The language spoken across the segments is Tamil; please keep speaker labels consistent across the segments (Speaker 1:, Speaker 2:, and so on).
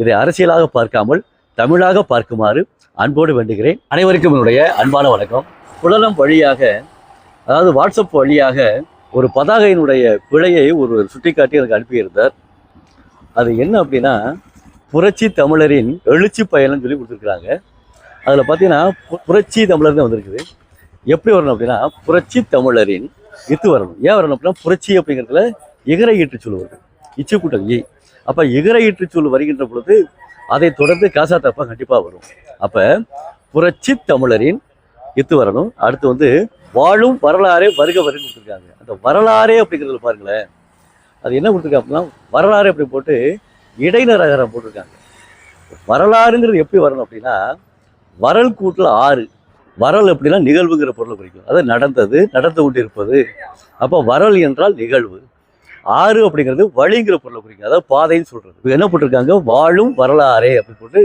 Speaker 1: இதை அரசியலாக பார்க்காமல் தமிழாக பார்க்குமாறு அன்போடு வேண்டுகிறேன். அனைவருக்கும் என்னுடைய அன்பான வணக்கம். புலனம் வழியாக அதாவது வாட்ஸ்அப் வழியாக ஒரு பதாகையினுடைய பிழையை ஒரு சுட்டிக்காட்டி எனக்கு அனுப்பியிருந்தார். அது என்ன அப்படின்னா புரட்சி தமிழரின் எழுச்சி பயணம் சொல்லி கொடுத்துருக்குறாங்க. அதில் பார்த்தீங்கன்னா புரட்சி புரட்சி தமிழர்னு வந்திருக்குது. எப்படி வரணும் அப்படின்னா புரட்சி தமிழரின் இத்து வரணும். ஏன் வரணும் அப்படின்னா புரட்சி அப்படிங்கிறதுல இகர ஈட்டு சொல்லுவது இச்சு கூட்டம் இ. அப்போ எகிர ஈட்டு வருகின்ற பொழுது அதை தொடர்ந்து காசா தப்பா கண்டிப்பாக வரும். அப்போ புரட்சி தமிழரின் இத்து வரணும். அடுத்து வந்து வாழும் வரலாறே வருக வருக கொடுத்துருக்காங்க. அந்த வரலாறே அப்படிங்கிறதுல பாருங்களேன். அது என்ன கொடுத்துருக்காங்க அப்படின்னா வரலாறு அப்படி போட்டு இடைநரகரம் போட்டிருக்காங்க. வரலாறுங்கிறது எப்படி வரணும் அப்படின்னா வரல் கூட்டில் ஆறு. வரல் எப்படின்னா நிகழ்வுங்கிற பொருளை குறிக்கும். அது நடந்தது நடந்து கொண்டிருப்பது. அப்போ வரல் என்றால் நிகழ்வு. ஆறு அப்படிங்கிறது வழிங்கிற பொருளை குறிக்கும் அதாவது பாதைன்னு சொல்றது. இப்போ என்ன போட்டிருக்காங்க? வாழும் வரலாறே அப்படி போட்டு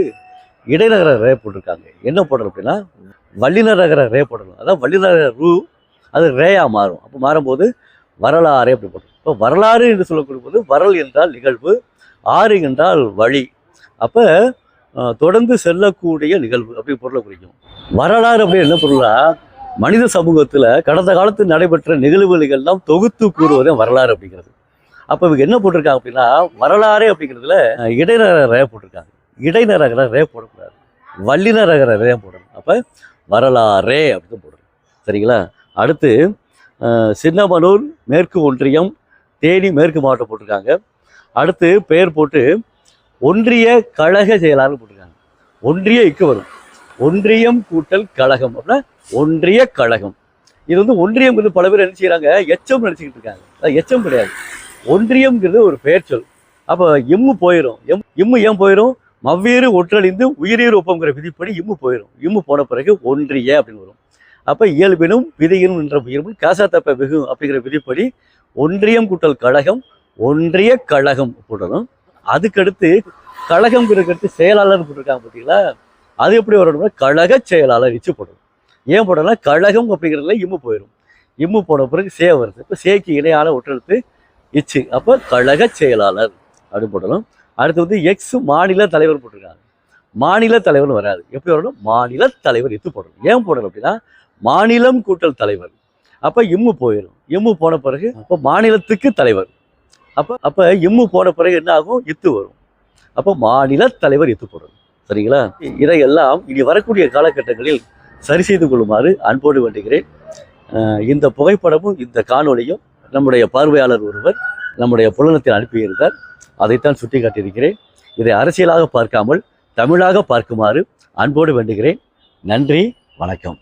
Speaker 1: இடைநகர ரே போட்டிருக்காங்க. என்ன போடுறது அப்படின்னா? வள்ளிநகர ரே போடணும். அதான் வள்ளிநகர ரூ அது ரேயா மாறும். அப்போ மாறும்போது வரலாறே அப்படி போடணும். இப்போ வரலாறு என்று சொல்லக்கூடிய போது வரல் என்றால் நிகழ்வு ஆறு என்றால் வழி. அப்போ தொடர்ந்து செல்லக்கூடிய நிகழ்வு அப்படி பொருளை குறிக்கும். வரலாறு அப்படின்னு என்ன பொருளா மனித சமூகத்தில் கடந்த காலத்தில் நடைபெற்ற நிகழ்வுகள் எல்லாம் தொகுத்து கூறுவதே வரலாறு அப்படிங்கிறது. அப்போ இவங்க என்ன போட்டிருக்காங்க அப்படின்னா வரலாறே அப்படிங்கிறதுல அஹ், ரே போட்டிருக்காங்க. இடைநரகர ரே போடக்கூடாது. வள்ளிநரகர ரே போடணும். அப்போ வரலாறே அப்படின்னு போடணும். சரிங்களா? அடுத்து சின்னமனூர் மேற்கு ஒன்றியம் தேனி மேற்கு மாவட்டம் போட்டிருக்காங்க. அடுத்து பெயர் போட்டு ஒன்றிய கழக செயலாளர் போட்டிருக்காங்க. ஒன்றிய இக்கு வரும். ஒன்றியம் கூட்டல் கழகம் அப்படின்னா ஒன்றிய கழகம். இது வந்து ஒன்றியம் பல பேர் என்ன செய்கிறாங்க எச்சம் நினச்சிக்கிட்டு இருக்காங்க. எச்சம் கிடையாது. ஒன்றியம்ங்கிறது ஒரு பெயர் சொல். அப்போ எம்மு போயிடும் எம் இம்மு ஏன் போயிடும் மவ்வேறு ஒற்றழிந்து உயிரீர் ஒப்பங்கிற விதிப்படி இம்மு போயிடும் இம்மு போன பிறகு ஒன்றிய அப்படின்னு வரும். அப்போ இயல்பினும் விதியினும் என்ற உயிர்வும் காசா தப்ப வெகு அப்படிங்கிற விதிப்படி ஒன்றியம் கூட்டல் கழகம் ஒன்றிய கழகம் போடணும் அதுக்கடுத்து கழகம்ங்கிறதுக்கு அடுத்து செயலாளர் போட்டிருக்காங்க பார்த்தீங்களா அது எப்படி வரணும்னா கழக செயலாளர் இச்சு போடணும் ஏன் போடணும்னா கழகம் அப்படிங்கிறதுல இம்மு போயிடும் இம்மு போன பிறகு சே வருது. இப்போ சேக்கு இணையான ஒற்றெழுத்து இச்சு. அப்போ கழக செயலாளர் அப்படி போட்டாலும் அடுத்து வந்து எக்ஸ் மாநில தலைவர் போட்டிருக்காங்க. மாநில தலைவர்னு வராது. எப்படி வரணும்? மாநில தலைவர் இத்து போடணும். ஏன் போடணும் அப்படின்னா மாநிலம் கூட்டல் தலைவர். அப்போ இம்மு போயிடும் இம்மு போன பிறகு அப்போ மாநிலத்துக்கு தலைவர். அப்போ அப்போ இம்மு போன பிறகு என்ன ஆகும்? இத்து வரும். அப்போ மாநில தலைவர் இத்து போடணும். சரிங்களா? இதையெல்லாம் இனி வரக்கூடிய காலகட்டங்களில் சரி செய்து கொள்ளுமாறு அன்போடு வேண்டுகிறேன். இந்த புகைப்படமும் இந்த காணொலியும் நம்முடைய பார்வையாளர் ஒருவர் நம்முடைய புலனத்தில் அனுப்பியிருந்தார். அதைத்தான் சுட்டி காட்டியிருக்கிறேன் இதை அரசியலாக பார்க்காமல் தமிழாக பார்க்குமாறு அன்போடு வேண்டுகிறேன். நன்றி வணக்கம்.